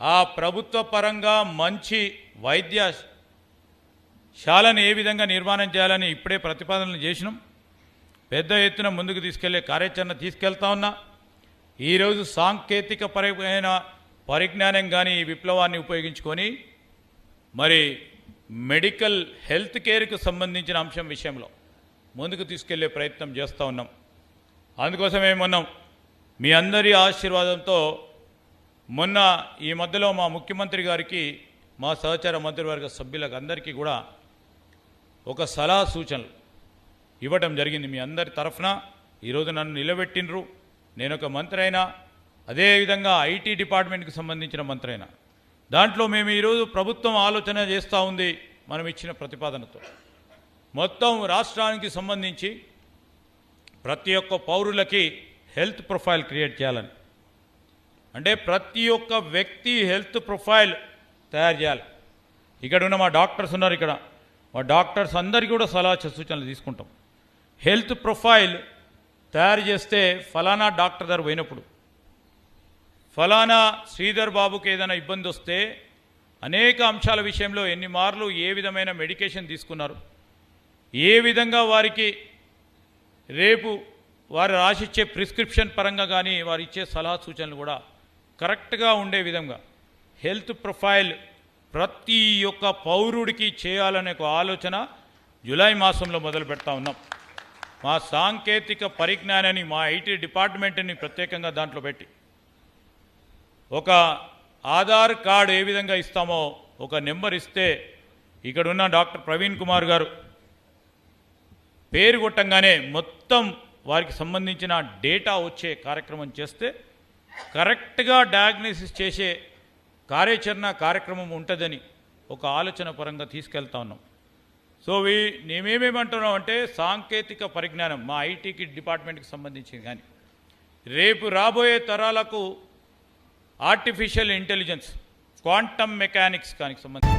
ఆ ప్రభుత్వ పరంగా మంచి వైద్య శాలను ఏ విధంగా నిర్మాణం చేయాలని ఇప్పుడే ప్రతిపాదనలు చేసినాం. పెద్ద ఎత్తున ముందుకు తీసుకెళ్ళే కార్యాచరణ తీసుకెళ్తా ఉన్నా. ఈరోజు సాంకేతిక పరమైన పరిజ్ఞానం కానీ ఈ విప్లవాన్ని ఉపయోగించుకొని మరి మెడికల్ హెల్త్ కేర్కు సంబంధించిన అంశం విషయంలో ముందుకు తీసుకెళ్ళే ప్రయత్నం చేస్తూ ఉన్నాం. అందుకోసమే మొన్న మీ అందరి ఆశీర్వాదంతో మొన్న ఈ మధ్యలో మా ముఖ్యమంత్రి గారికి మా సహచార మంత్రివర్గ సభ్యులకు అందరికీ కూడా ఒక సలహా సూచనలు ఇవ్వటం జరిగింది మీ అందరి తరఫున. ఈరోజు నన్ను నిలబెట్టినరు నేను ఒక మంత్రి అయినా అదేవిధంగా ఐటీ డిపార్ట్మెంట్కి సంబంధించిన మంత్రి అయినా. దాంట్లో మేము ఈరోజు ప్రభుత్వం ఆలోచన చేస్తూ ఉంది మనం ఇచ్చిన ప్రతిపాదనతో. మొత్తం రాష్ట్రానికి సంబంధించి ప్రతి ఒక్క పౌరులకి హెల్త్ ప్రొఫైల్ క్రియేట్ చేయాలని. అంటే ప్రతి ఒక్క వ్యక్తి హెల్త్ ప్రొఫైల్ తయారు చేయాలి. ఇక్కడ ఉన్న మా డాక్టర్స్ ఉన్నారు ఇక్కడ. మా డాక్టర్స్ అందరికీ కూడా సలహా సూచనలు తీసుకుంటాం. హెల్త్ ప్రొఫైల్ తయారు చేస్తే ఫలానా డాక్టర్ దగ్గర పోయినప్పుడు ఫలానా శ్రీధర్ బాబుకి ఏదైనా ఇబ్బంది వస్తే అనేక అంశాల విషయంలో ఎన్ని మార్లు ఏ విధమైన మెడికేషన్ తీసుకున్నారు ఏ విధంగా వారికి రేపు వారు రాసిచ్చే ప్రిస్క్రిప్షన్ పరంగా కానీ వారు ఇచ్చే సలహా సూచనలు కూడా కరెక్ట్గా ఉండే విధంగా హెల్త్ ప్రొఫైల్ ప్రతి ఒక్క పౌరుడికి చేయాలనే ఒక ఆలోచన జూలై మాసంలో మొదలు పెడతా ఉన్నాం. మా సాంకేతిక పరిజ్ఞానాన్ని మా ఐటీ డిపార్ట్మెంట్ని ప్రత్యేకంగా దాంట్లో పెట్టి. ఒక ఆధార్ కార్డు ఏ విధంగా ఇస్తామో ఒక నెంబర్ ఇస్తే ఇక్కడ ఉన్న డాక్టర్ ప్రవీణ్ కుమార్ గారు పేరు కొట్టంగానే మొత్తం వారికి సంబంధించిన డేటా వచ్చే కార్యక్రమం చేస్తే కరెక్ట్గా డయాగ్నోసిస్ చేసే కార్యాచరణ కార్యక్రమం ఉంటుందని ఒక ఆలోచన పరంగా తీసుకెళ్తా ఉన్నాం. సో వీ మేమేమేమంటున్నాం అంటే సాంకేతిక పరిజ్ఞానం మా ఐటీకి డిపార్ట్మెంట్కి సంబంధించింది కానీ రేపు రాబోయే తరాలకు ఆర్టిఫిషియల్ ఇంటెలిజెన్స్ క్వాంటమ్ మెకానిక్స్ దానికి సంబంధించి